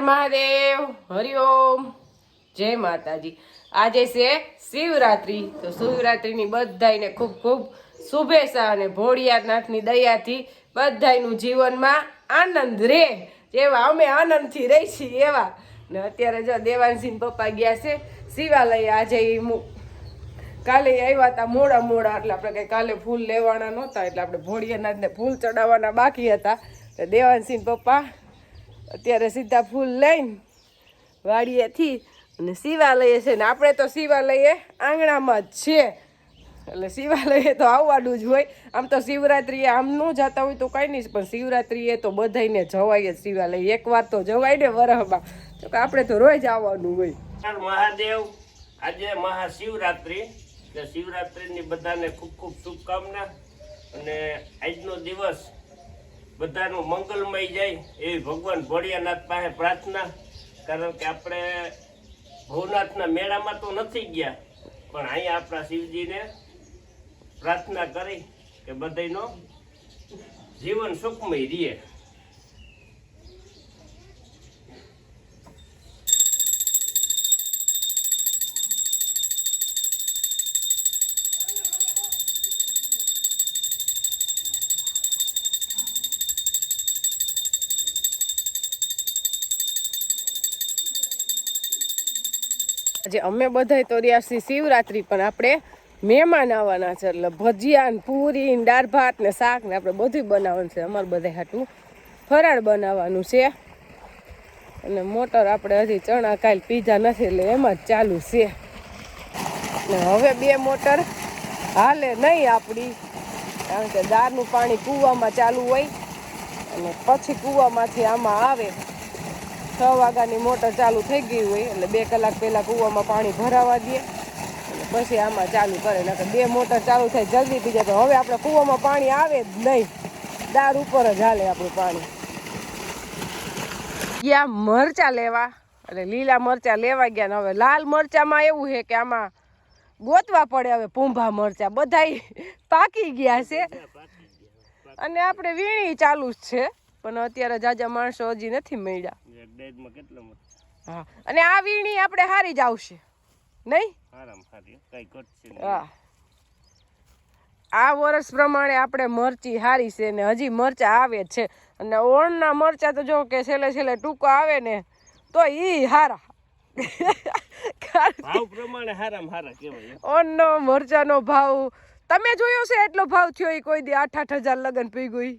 મહાદેવ હરિઓમ જય માતાજી. આજે છે શિવરાત્રી. તો શિવરાત્રીની બધાને ખૂબ ખૂબ શુભેચ્છા અને ભોળિયાનાથની દયાથી બધાનું જીવનમાં આનંદ રે. જેવા અમે આનંદથી રહી છીએ એવા. ને અત્યારે જો દેવાનસિંહ પપ્પા ગયા છે શિવાલય આજે કાલે આવ્યા હતા મોડા મોડા, એટલે આપણે કંઈ કાલે ફૂલ લેવાના નહોતા, એટલે આપણે ભોળિયાનાથને ફૂલ ચડાવવાના બાકી હતા. તો દેવાનસિંહ પપ્પા અત્યારે સીધા ફૂલ લઈને વાડીએથી અને શિવાલય છે ને આપણે તો શિવાલયે આંગણામાં જ છે. એટલે શિવાલયે તો આવવાનું જ હોય. આમ તો શિવરાત્રીએ આમ ન જતા હોય તો કાંઈ નહીં, પણ શિવરાત્રિએ તો બધાયને જવાય જ શિવાલય. એકવાર તો જવાય ને વરહમાં. તો કે આપણે તો રોજ આવવાનું હોય. મહાદેવ, આજે મહાશિવરાત્રિ. શિવરાત્રિની બધાને ખૂબ ખૂબ શુભકામના. અને આજનો દિવસ બધાનું મંગલમય જાય એવી ભગવાન ભોળિયાનાથ પાસે પ્રાર્થના, કારણ કે આપણે ભવનાથના મેળામાં તો નથી ગયા, પણ અહીંયા આપણા શિવજીને પ્રાર્થના કરી કે બધાયનો જીવન સુખમય રહે. આજે અમે બધાય તો રહ્યા છીએ શિવરાત્રી, પણ આપણે મહેમાન આવવાના છે. એટલે ભજીયા ને પૂરી ને દાળ ભાત ને શાક ને આપણે બધું બનાવવાનું છે. અમારે બધા હાટું ફરાળ બનાવવાનું છે. અને મોટર આપણે હજી ચણા કાલ પીધા નથી, એટલે એમાં જ ચાલુ છે. ને હવે બે મોટર હાલે નહીં આપણી કારણ કે દાળનું પાણી કૂવામાં ચાલુ હોય. અને પછી કૂવામાંથી આમાં આવે. છ વાગ્યાની મોટર ચાલુ થઈ ગઈ હોય એટલે બે કલાક પહેલાં કૂવામાં પાણી ભરાવા દે. પછી આમાં ચાલુ કરે, નકર બે મોટર ચાલુ થાય જલ્દી થઈ જાય. હવે આપણે કૂવામાં પાણી આવે જ નહીં. દાર ઉપર જ હાલે આપણું પાણી. ગયા મરચા લેવા. એટલે લીલા મરચા લેવા ગયા ને હવે લાલ મરચામાં એવું છે કે આમાં ગોતવા પડે હવે પૂંભા મરચા. બધાય પાકી ગયા છે. અને આપણે વીણી ચાલુ જ છે. પણ અત્યારે જાજા માણસો હજી નથી મળ્યા. ડેડમાં કેટલા મોટા હા અને આ વીણી આપણે હારી જ આવશે. નહીં? આરામ સારી કઈ ઘટશે હા. આ વર્ષ પ્રમાણે આપણે મરચી હારી છે ને હજી મરચા આવે છે. અને ઓણના મરચા તો જો કે છેલ્લે છેલ્લે ટૂંકો આવે ને તો ઈ હારા. કારણ ભાવ પ્રમાણે હારામ હારા કહેવાય. ઓનનો મરચાનો ભાવ તમે જોયો છે એટલો ભાવ થયો એ કોઈ દી આઠ આઠ હજાર લગન પી ગઈ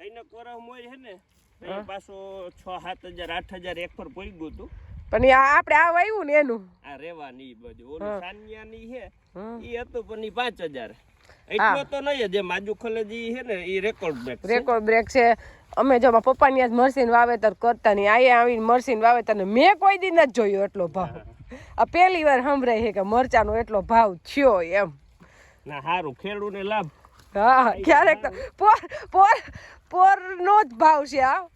અહીંનો કોરહ મોય છે ને પાછો છ સાત હજાર આઠ હજાર એક પર પડી ગયું હતું. પણ આપણે આ વાવ્યું ને એનું? આ રેવાની બધું. ઓલું સાનિયાની છે એ હતું પણ ઈ પાંચ હજાર. એટલો તો નહીં જે માજુ ખલેજી છે ને એ રેકોર્ડ બ્રેક રેકોર્ડ બ્રેક છે. અમે જો પપ્પા આજ મરસીન વાવેતર કરતા નહીં અહીંયા આવીને મરસીન વાવેતર ને મેં કોઈ દી નથી જોયો એટલો ભાવ. આ પહેલી વાર સંભળાય છે કે મરચાનો એટલો ભાવ થયો એમ. ના સારું ખેડૂને લાભ. હા ક્યારેક તો પોર પોર પોરનો જ ભાવ છે આ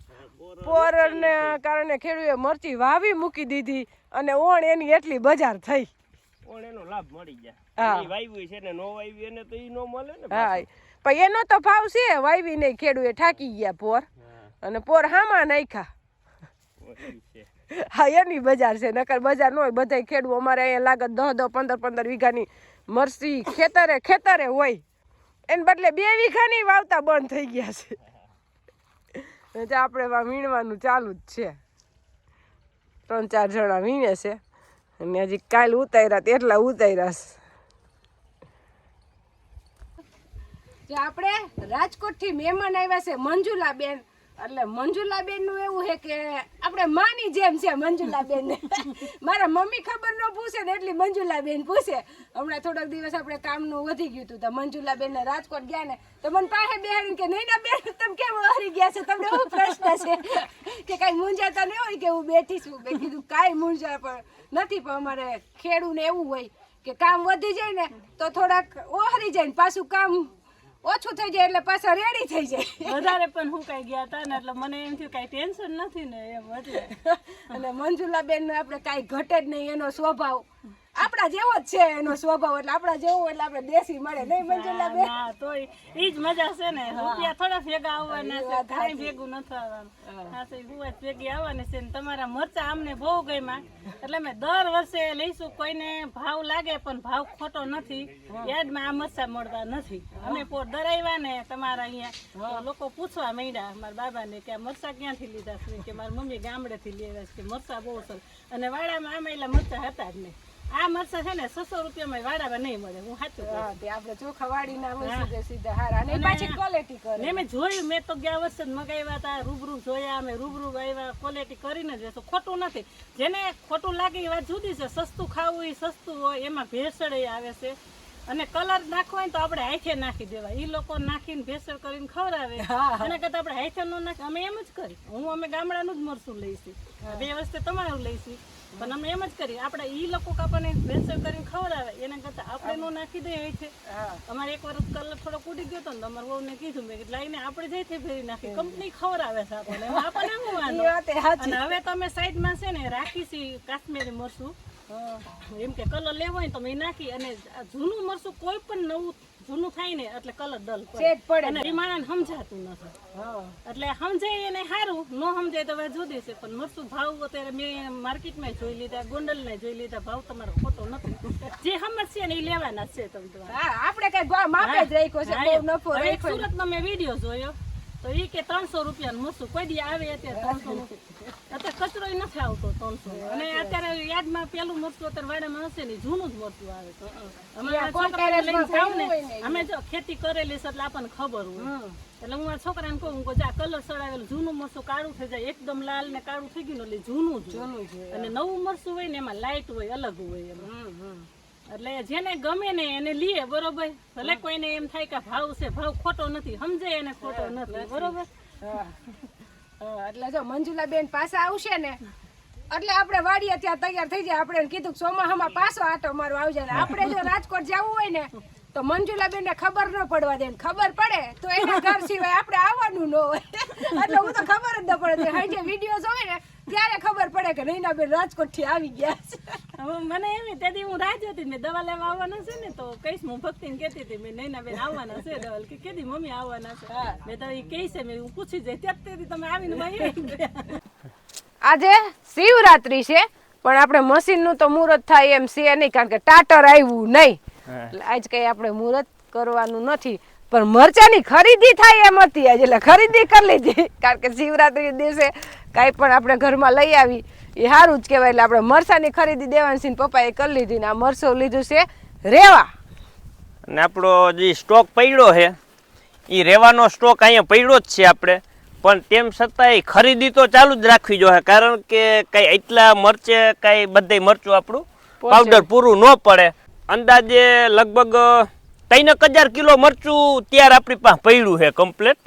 પોરને કારણે ખેડૂએ મરચી વાવી મૂકી દીધી અને ઓણ એની એટલી બજાર થઈ. ઓણ એનો લાભ મળી જાય. હા. વાવ્યું છે ને નો વાવ્યું એને તો ઈ નો મળે ને હા પણ એનો તો ભાવ છે વાવી નહીં ખેડૂએ ઠાકી ગયા પોર. અને પોર હામાં નાખ્યા. હા એની બજાર છે નકર બજાર ન હોય બધાય ખેડૂ અમારે અહીંયા લાગત દહ દહ પંદર પંદર વીઘાની મરસી ખેતરે ખેતરે હોય. એને બદલે બે વીઘાની વાવતા, બંધ થઈ ગયા છે. એટલે આપણે વીણવાનું ચાલુ જ છે. ત્રણ ચાર જણા વીણે છે. અને હજી કાલ ઉતાર્યા તેટલા ઉતાર્યા છે. આપણે રાજકોટથી મહેમાન આવ્યા છે, મંજુલાબેન. એટલે મંજુલાબેનનું એવું છે કે આપણે માની જેમ છે મંજુલાબેન ને મારા મમ્મી ખબર ન પૂછે ને એટલી મંજુલાબેન પૂછે. હમણાં થોડાક દિવસ આપણે કામનું વધી ગયું હતું તો મંજુલાબેન ને રાજકોટ ગયા ને તો મને પાસે બેહાડીને કે નહીં ના બેન તમે કેમ હરી ગયા છે? તમને એવો પ્રશ્ન છે? કે કાંઈ મૂંઝાતા નહીં હોય કે હું બેઠી છું મેં કીધું કાંઈ મૂંઝા પણ નથી પણ અમારે ખેડૂને એવું હોય કે કામ વધી જાય ને તો થોડાક ઓહરી જાય ને પાછું કામ ઓછું થઈ જાય એટલે પાછા રેડી થઈ જાય. વધારે પણ હું કઈ ગયા હતા ને એટલે મને એમ થયું કઈ ટેન્શન નથી ને એમ એટલે. અને મંજુલાબેન આપણે કઈ ઘટે જ નહીં એનો સ્વભાવ. આપણા જેવો જ છે એનો સ્વભાવ એટલે આપણા જેવો એટલે આપણે દેશી મળે. નહીં મંજુલા બેન? તો ઈ જ મજા છે ને. રૂપિયા થોડા ભેગા આવવાના છે કાંઈ ભેગું નથી આવવાનું. હા. તો જ ભેગી આવવાની છે ને તમારા મરચા અમને બહુ ગમ્યા. એટલે અમે દર વર્ષે લઈશું કોઈને ભાવ લાગે પણ ભાવ ખોટો નથી. યાદમાં આ મરચા મળતા નથી. અમે પોર દરાવ્યા ને તમારા અહીંયા લોકો પૂછવા માંડ્યા મારા બાબાને કે આ મરચા ક્યાંથી લીધા છે કે મારી મમ્મી ગામડેથી લેવા છે કે મરચા બહુ સર અને વાડામાં આમાં એટલા મરચા હતા જ નહીં. આ મરસા છે ને છસો રૂપિયામાં વાડામાં નહીં મળે હું સાચું આપણે ચોખા વાળી ના હોય સીધે સીધા હારા. અને પાછી ક્વોલિટી કરે. ને મેં જોયું મેં તો ગયા વર્ષે મગાવ્યા હતા રૂબરૂ જોયા અમે રૂબરૂ આવ્યા ક્વોલિટી કરીને જ ખોટું નથી. જેને ખોટું લાગે એ વાત જુદી છે. સસ્તું ખાવું એ સસ્તું હોય એમાં ભેસળ આવે છે. અને કલર નાખવો હોય તો આપણે હાથે નાખી દેવા ઈ લોકો નાખીને ભેસર કરીને ખવડાવે. એના કરતા આપણે હાથે ન નાખી અમે એમ જ કરી. હું અમે ગામડાનું જ મરસું લઈશું બે વસ્તુ તમારું લઈશું પણ અમે એમ જ કરી. આપણે ઈ લોકો આપણને ભેસર કરીને ખવડાવે. એના કરતા આપણે નો નાખી દઈએ છે અમારે એક વર્ષ કલર થોડો કૂટી ગયો હતો ને અમારે બહુ ને કીધું. મેં લાઈને આપણે જઈથી ફેરી નાખી. કંપની ખવડાવે છે આપણને. આપણને શું વાંધો? હવે તમે સાઈડમાં છે ને રાખીશી કાશ્મીરી મરચું એમ કે કલર લેવો હોય તો મેં નાખી અને જૂનું મરચું કોઈ પણ નવું જૂનું થાય ને એટલે કલર ડલ પડે. અને રીમાણા સમજાતું નથી. એટલે સમજાય એને સારું ન સમજાય તો હવે જુદી છે. પણ મરચું ભાવ અત્યારે મેં માર્કેટમાં જોઈ લીધા ગોંડલ ને જોઈ લીધા ભાવ તમારો ખોટો નથી. જે સમજશે ને એ લેવાના છે તમે આપણે કઈ માપે જ રાખ્યો છે હવે એક મેં વીડિયો જોયો. તો એ કે ત્રણસો રૂપિયાનું મરચું કોઈ દી આવે અત્યારે ત્રણસો અત્યારે કચરો નથી આવતો ત્રણસો. અને અત્યારે યાદમાં પેલું મરચું અત્યારે વાડામાં હશે ને જૂનું જ મરચું આવે તો. અમે જો ખેતી કરેલી છે એટલે આપણને ખબર હોય. એટલે હું આ છોકરાને કહું કે કહું જા કલર ચડાવેલું જૂનું મરચું કાળું થઈ જાય. એકદમ લાલ ને કાળું થઈ ગયું એટલે જૂનું જ હોય. અને નવું મરચું હોય ને એમાં લાઇટ હોય અલગ હોય એમાં. એટલે જેને ગમે ને એને લીએ બરોબર? ભલે કોઈને એમ થાય કે ભાવ છે ભાવ ખોટો નથી સમજે એને ખોટો નથી બરોબર? એટલે જો મંજુલા બેન પાસે આવશે ને એટલે આપણે વાડીએ ત્યાં તૈયાર થઈ જાય. આપણે કીધું ચોમાહામાં પાછો આટો મારો આવજે. ને આપણે જો રાજકોટ જવું હોય ને તો મંજુલા બેન ને ખબર ન પડવા દે. ખબર પડે તો એના ઘર સિવાય આપણે આવવાનું ન હોય. એટલે હું તો ખબર જ ન પડે. હાઈ જે વીડિયો જોવે ને ત્યારે ખબર પડે કે નૈના બેન રાજકોટથી આવી ગયા છે. હવે મને એમ તેથી હું રાહ જોતી મેં દવા લેવા આવવાના છે ને તો કહીશ હું ભક્તિને કહેતી હતી મેં નૈના બેન આવવાના છે દવા કે કેદી મમ્મી આવવાના છે? મેં તો એ કહી છે મેં પૂછી જાય ત્યાંથી તમે આવીને ભાઈ આજે શિવરાત્રી છે પણ આપણે મશીનનું તો મુહૂર્ત થાય એમ છે નહીં કારણ કે ટાટર આવ્યું નહીં. એટલે આજ કઈ આપણે મુહૂર્ત કરવાનું નથી પણ મરચાની ખરીદી થાય એમ હતી આજે એટલે ખરીદી કરી લીધી. કારણ કે શિવરાત્રી દિવસે કાંઈ પણ આપણે ઘરમાં લઈ આવી એ સારું જ કહેવાય એટલે આપણે મરસાની ખરીદી દેવાની છે પપ્પાએ કરી લીધી ને આ મરસો લીધું છે રેવા. અને આપણો જે સ્ટોક પડ્યો છે એ રેવાનો સ્ટોક અહીંયા પડ્યો જ છે આપણે. પણ તેમ છતાંય ખરીદી તો ચાલુ જ રાખવી જોઈએ કારણ કે કઈ એટલા મરચે કઈ બધે મરચું આપણું પાવડર પૂરું ન પડે. અંદાજે લગભગ ત્રણેક હજાર કિલો મરચું ત્યાર આપણી પાસે પડ્યું છે કમ્પ્લેટ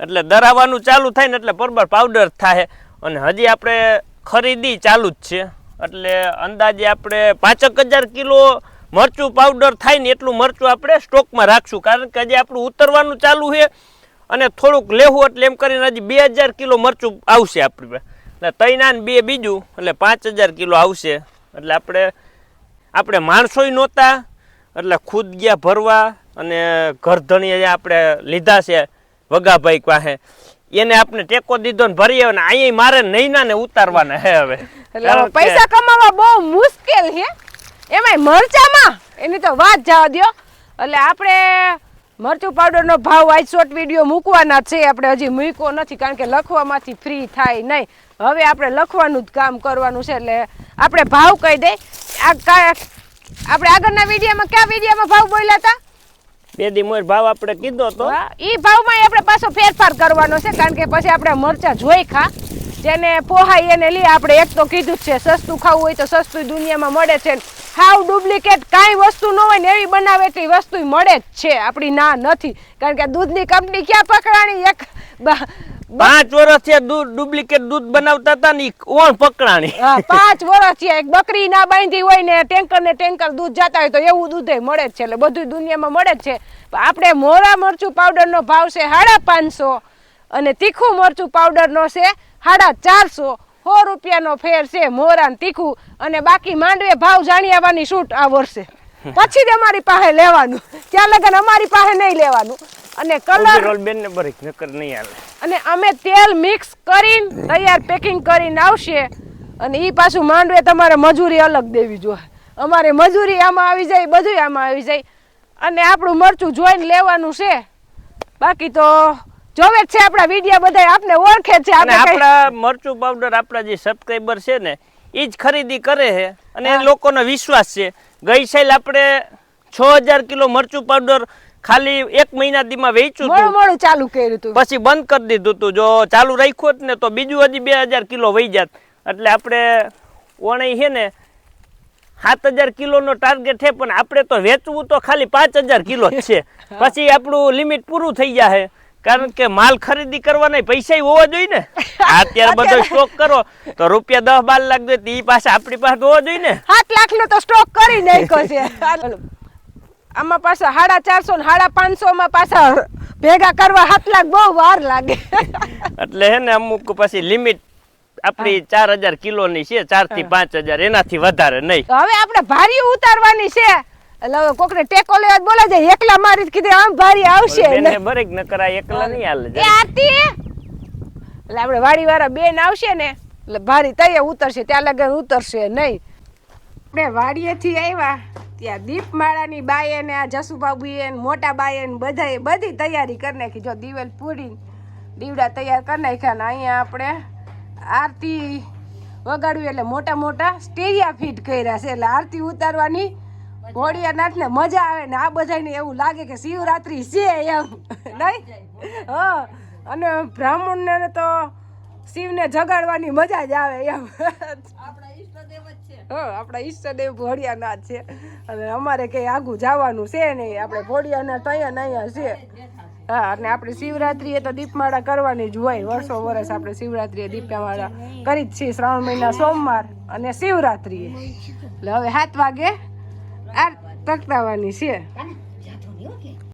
એટલે દરાવાનું ચાલુ થાય ને એટલે બરોબર પાવડર થાય. અને હજી આપણે ખરીદી ચાલુ જ છે. એટલે અંદાજે આપણે પાંચેક હજાર કિલો મરચું પાવડર થાય ને એટલું મરચું આપણે સ્ટોકમાં રાખશું. કારણ કે હજી આપણું ઉતરવાનું ચાલુ છે અને થોડુંક લેવું એટલે એમ કરીને હજી બે હજાર કિલો મરચું આવશે આપણી એટલે તૈના ને બે બીજું, એટલે પાંચ હજાર કિલો આવશે. એટલે આપણે આપણે માણસોય નહોતા, એટલે ખુદ ગયા ભરવા અને ઘરધણી આપણે લીધા છે વગાભાઈ પાસે. એને આપણે ટેકો દીધો ને ભરી આવ્યો ને અહીંયા મારે નૈના ને ઉતારવાના હે હવે. એટલે પૈસા કમાવા બહુ મુશ્કેલ છે. એમાંય મરચામાં એની તો વાત જવા દ્યો. એટલે આપણે મરચું પાવડરનો ભાવ આજ શોર્ટ વીડિયો મૂકવાના છે. આપણે હજી મૂક્યો નથી કારણ કે લખવામાંથી ફ્રી થાય નહીં. હવે આપણે લખવાનું જ કામ કરવાનું છે. એટલે આપણે ભાવ કહી દઈ આ કા- આપણે આગળના વિડીયોમાં કયા વિડીયોમાં ભાવ બોલ્યા હતા? બે મોર ભાવ આપણે કીધો તો. ઈ ભાવમાં આપણે પાછો ફેરફાર કરવાનો છે, કારણ કે પછી આપણે મરચા જોઈ ખા જેને પોહાય એને લઈ આપણે એક તો કીધું જ છે, સસ્તું ખાવું હોય તો સસ્તું દુનિયામાં મળે છે. હાવ ડુપ્લિકેટ કાંઈ વસ્તુ ન હોય ને એવી બનાવે એટલી વસ્તુ મળે જ છે, આપણી ના નથી. કારણ કે દૂધની કંપની ક્યાં પકડાણી? એક પાંચ વર્ષથી ડુપ્લિકેટ દૂધ બનાવતા હતા ને ઓણ પકડાણી? પાંચ વર્ષ છે એક બકરી ના બાંધી હોય ને, ટેન્કર ને ટેન્કર દૂધ જતા હોય તો એવું દૂધ મળે જ છે, એટલે બધું દુનિયામાં મળે જ છે. આપણે મોરા મરચું પાવડર નો ભાવ છે સાડા પાંચસો અને તીખું મરચું પાવડર નો છે સાડા ચારસો. સો રૂપિયાનો ફેર છે મોરા ને તીખું અને બાકી માંડવે ભાવ જાણી આવવાની છૂટ આ વર્ષે. પછી જ અમારી પાસે લેવાનું. ત્યાં લગન અમારી પાસે નહીં લેવાનું. અને કલર રોલ બેન ને બરીક નકર નહીં આવે અને અમે તેલ મિક્સ કરીને તૈયાર પેકિંગ કરીને આવશે. અને એ પાછું માંડવે તમારે મજૂરી અલગ દેવી જોઈએ અમારે મજૂરી આમાં આવી જાય બધું આમાં આવી જાય. અને આપણું મરચું જોઈને લેવાનું છે. બાકી તો જોવે છે આપણા વિડિયા બધા આપને ઓળખે છે આપણે આપણા મરચું પાવડર આપણા જે સબસ્ક્રાઈબર છે ને એ જ ખરીદી કરે છે. અને લોકોનો વિશ્વાસ છે. ગઈ સાલ આપણે છ હજાર કિલો મરચું પાવડર ખાલી એક મહિના દીમાં વેચ્યું મોડું મોડું ચાલુ કર્યું હતું પછી બંધ કરી દીધું હતું જો ચાલુ રાખ્યું હોત ને તો બીજું હજી બે હજાર કિલો વહી જાત. એટલે આપણે ઓણઈ છે ને સાત હજાર કિલોનો ટાર્ગેટ છે પણ આપણે તો વેચવું તો ખાલી પાંચ હજાર કિલો જ છે. પછી આપણું લિમિટ પૂરું થઈ જાય કારણ કે માલ ખરીદી કરવાના પૈસા હોવા જોઈએ ને. અત્યારે બધો સ્ટોક કરો તો રૂપિયા દસ બાર લાખ જોઈએ એ પાસે આપણી પાસે હોવા જોઈએ ને. સાત લાખ નો તો સ્ટોક કરી નાખ્યો છે. આમાં પાછા સાડા ચારસો ને સાડા પાંચસો માં પાછા ભેગા કરવા હાથ લાખ બહુ વાર લાગે. એટલે હે ને અમુક પછી લિમિટ આપણી ચાર હજાર કિલોની છે ચારથી પાંચ હજાર એનાથી વધારે નહીં. હવે આપણે ભારી ઉતારવાની છે. એટલે હવે કોકને ટેકો લેવા જ બોલા જાય એકલા મારી કીધે આમ ભારી આવશે એને ને. બરેક ન કરાય એકલા નહીં હાલે એ આરતી? એટલે આપણે વાડી વાળા બેન આવશે ને એટલે ભારી તૈયાર ઉતરશે ત્યાં લગન ઉતરશે નહીં. આપણે વાડીએથી આવ્યા. ત્યાં દીપમાળાની બાઈએ ને આ જસુબાબુએ મોટા બાઈએ ને બધાએ બધી તૈયારી કરી નાખી. જો દિવેલ પૂરી દીવડા તૈયાર કરી નાખ્યા ને અહીંયા આપણે આરતી વગાડવી એટલે મોટા મોટા સ્ટેરિયા ફિટ કર્યા છે. એટલે આરતી ઉતારવાની ઘોડિયાનાથને મજા આવે ને આ બધાને એવું લાગે કે શિવરાત્રી છે એમ. નહીં? હા. અને બ્રાહ્મણને તો શિવને જગાડવાની મજા જ આવે એમ. હા આપણા ઈષ્ટદેવ ભોળિયાનાથ છે. અને અમારે કંઈ આગું જવાનું છે નહીં. આપણે ભોળિયાનાથ અહીંયા અહીંયા છે હા અને આપણે શિવરાત્રીએ તો દીપમાળા કરવાની જ હોય. વર્ષો વર્ષ આપણે શિવરાત્રીએ દીપમાળા કરી જ છીએ. શ્રાવણ મહિના સોમવાર અને શિવરાત્રીએ. એટલે હવે સાત વાગે આ તકતાવાની છે